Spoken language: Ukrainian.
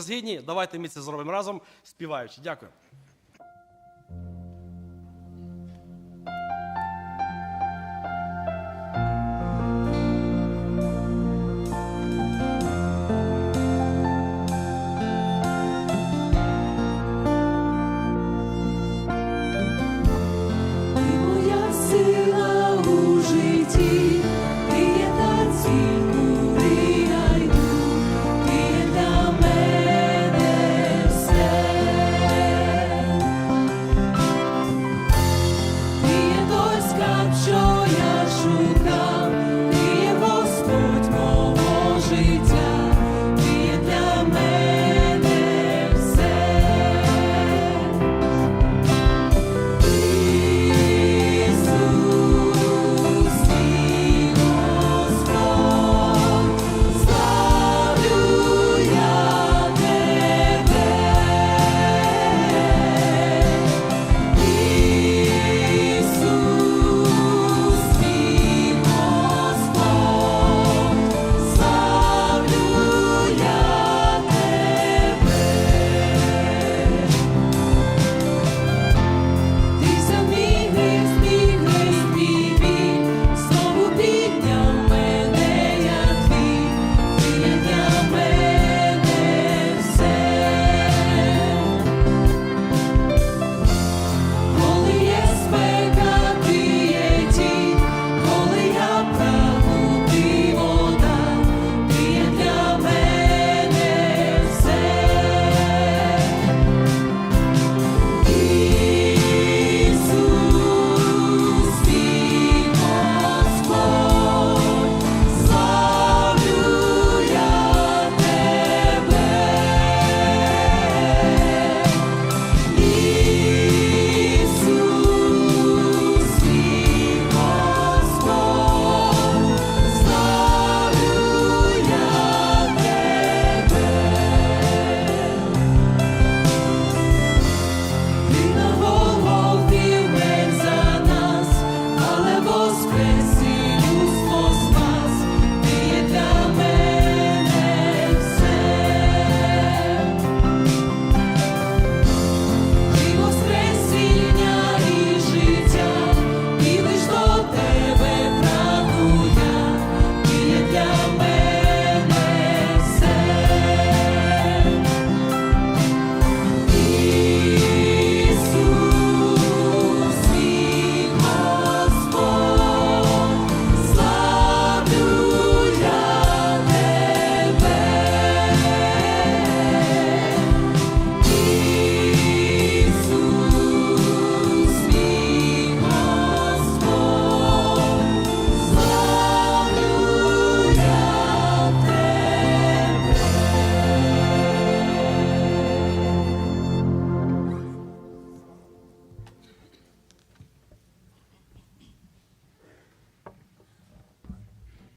Згідні, давайте ми це зробимо разом, співаючи. Дякую.